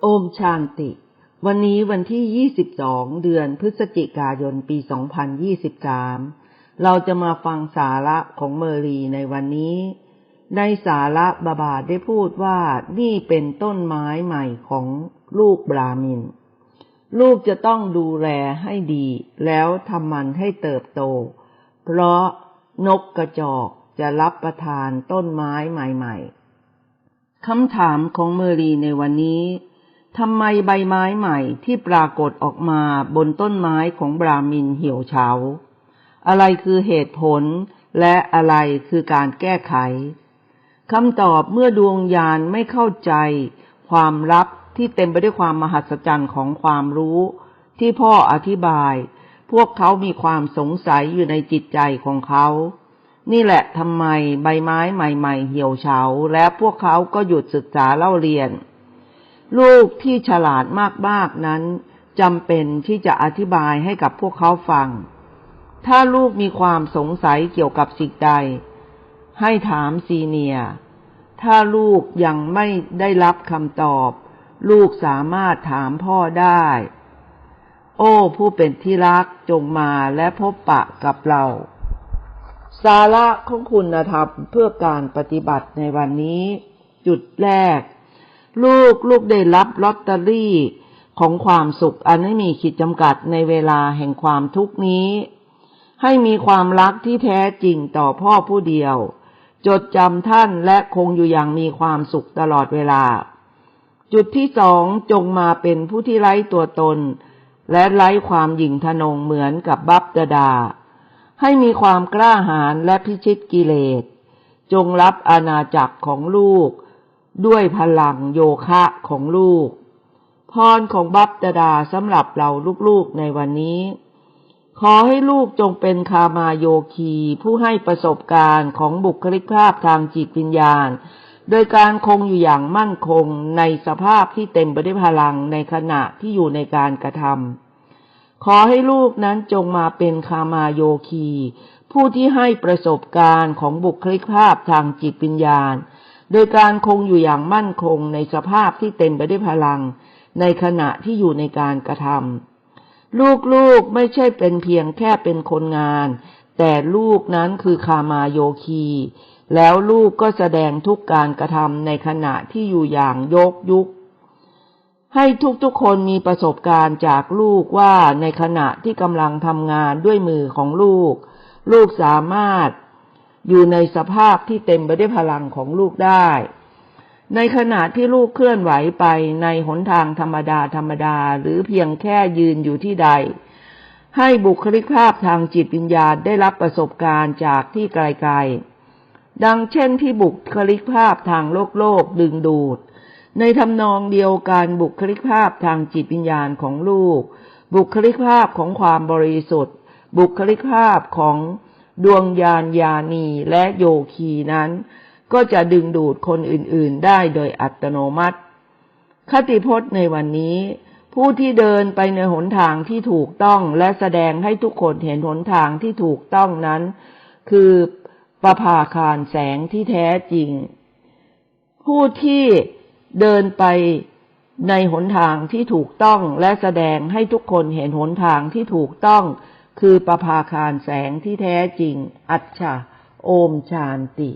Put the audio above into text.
โอชานติ วันนี้วันที่ 22 เดือนพฤศจิกายน ปี 2023 เราจะมาฟังสาระของเมอรีในวันนี้ ในสาระบาบาได้พูดว่านี่เป็นต้นไม้ใหม่ของลูกบรามิน ลูกจะต้องดูแลให้ดี แล้วทำมันให้เติบโต เพราะนกกระจอกจะรับประทานต้นไม้ใหม่ ๆคำถามของเมอรีในวันนี้ ทำไมใบไม้ใหม่ที่ปรากฏออกมาบนต้นไม้ของบรามินเหี่ยวเฉา อะไรคือเหตุผลและอะไรคือการแก้ไขคำตอบเมื่อดวงญาณไม่เข้าใจ ความลับที่เต็มไปด้วยความมหัศจรรย์ของความรู้ ที่พ่ออธิบาย พวกเขามีความสงสัยอยู่ในจิตใจของเขา นี่แหละทำไมใบไม้ใหม่ ๆ เหี่ยวเฉา และพวกเขาก็หยุดศึกษาเล่าเรียน ลูกที่ฉลาดมากๆนั้นจำเป็นที่จะอธิบายให้กับพวกเขาฟัง ถ้าลูกมีความสงสัยเกี่ยวกับสิ่งใด ให้ถามซีเนีย ถ้าลูกยังไม่ได้รับคำตอบ ลูกสามารถถามพ่อได้ โอ้ ผู้เป็นที่รักจงมาและพบปะกับเรา สาระของคุณธรรมเพื่อการปฏิบัติในวันนี้ จุดแรก ลูกลูกได้รับลอตเตอรี่ของความสุขอันไม่มีขีดจำกัดในเวลาแห่งความทุกนี้ ให้มีความรักที่แท้จริงต่อพ่อผู้เดียว จดจำท่านและคงอยู่อย่างมีความสุขตลอดเวลา จุดที่สองจงมาเป็นผู้ที่ไร้ตัวตน และไร้ความหยิ่งทะนงเหมือนกับบัพดาดา ให้มีความกล้าหาญและพิชิตกิเลส จงรับอาณาจักรของลูก ด้วยพลังโยคะของลูก พรของบัพดาดาสำหรับเราลูกๆในวันนี้ ขอให้ลูกจงเป็นคามาโยคีผู้ให้ประสบการณ์ของบุคลิกภาพทางจิตวิญญาณ โดยการคงอยู่อย่างมั่นคงในสภาพที่เต็มไปด้วยพลังในขณะที่อยู่ในการกระทำขอให้ลูกนั้นจงมาเป็นคามาโยคีผู้ที่ให้ประสบการณ์ของบุคลิกภาพทางจิตวิญญาณ โดยการคงอยู่อย่างมั่นคงในสภาพที่เต็มไปด้วยพลัง ในขณะที่อยู่ในการกระทำลูกๆไม่ใช่เป็นเพียงแค่เป็นคนงาน แต่ลูกนั้นคือคามาโยคี แล้วลูกก็แสดงทุกการกระทำในขณะที่อยู่อย่างยกยุคให้ทุกๆคนมีประสบการณ์จากลูกว่าในขณะที่กำลังทำงานด้วยมือของลูก ลูกสามารถ อยู่ในสภาพที่เต็มไปด้วยพลังของลูกได้ ในขณะที่ลูกเคลื่อนไหวไปในหนทางธรรมดาธรรมดาหรือเพียงแค่ยืนอยู่ที่ใด ให้บุคลิกภาพทางจิตวิญญาณได้รับประสบการณ์จากที่ไกลๆ ดังเช่นที่บุคลิกภาพทางโลกโลกดึงดูด ในทำนองเดียวกันบุคลิกภาพทางจิตวิญญาณของลูก บุคลิกภาพของความบริสุทธิ์ บุคลิกภาพของ ดวงญาณญาณีและโยคีนั้น ก็จะดึงดูดคนอื่นๆได้โดยอัตโนมัติ คติพจน์ในวันนี้ ผู้ที่เดินไปในหนทางที่ถูกต้องและแสดงให้ทุกคนเห็นหนทางที่ถูกต้องนั้น คือประภาคารแสงที่แท้จริง ผู้ที่เดินไปในหนทางที่ถูกต้องและแสดงให้ทุกคนเห็นหนทางที่ถูกต้อง คือประภาคารแสงที่แท้จริง อัจฉะโอมชานติ